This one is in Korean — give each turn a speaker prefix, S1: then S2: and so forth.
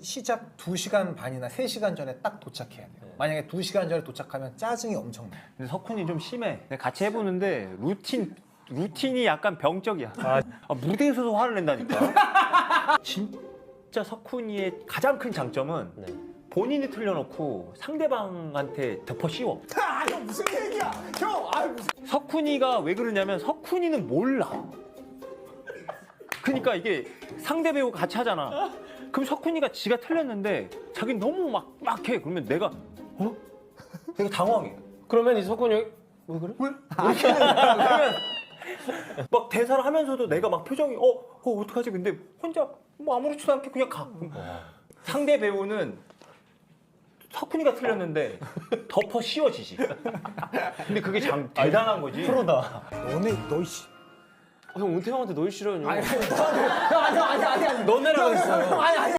S1: 시작 2시간 반이나 3시간 전에 딱 도착해야 돼요. 만약에 2시간 전에 도착하면 짜증이 엄청 나요.
S2: 근데 석훈이 좀 심해. 내가 같이 해보는데 루틴 루틴이 약간 병적이야. 아, 무대에서도 화를 낸다니까. 진짜 석훈이의 가장 큰 장점은
S3: 네.
S2: 본인이 틀려놓고 상대방한테 덮어 씌워.
S1: 아, 형 무슨 얘기야? 형, 아 무슨
S2: 석훈이가 왜 그러냐면 석훈이는 몰라. 그러니까 이게 상대 배우 같이 하잖아. 그럼 석훈이가 지가 틀렸는데 자기는 너무 막 막 해. 그러면 내가 어? 내가 당황해.
S3: 그러면 이 석훈이 형이 왜 그래?
S2: 이렇게 하는 거야. 그러면 막 대사를 하면서도 내가 막 표정이 어, 어 어떡하지? 근데 혼자 뭐 아무렇지도 않게 그냥 가. 상대 배우는 석훈이가 틀렸는데 덮어 씌워지지. 근데 그게 장 대단한 거지. 프로다.
S1: 너네 너 씨.
S3: 형 은퇴 형한테 널 싫어요.
S1: 아니 아니 아니 아니 아니.
S3: 너네라고 했어요.
S1: 아니 아니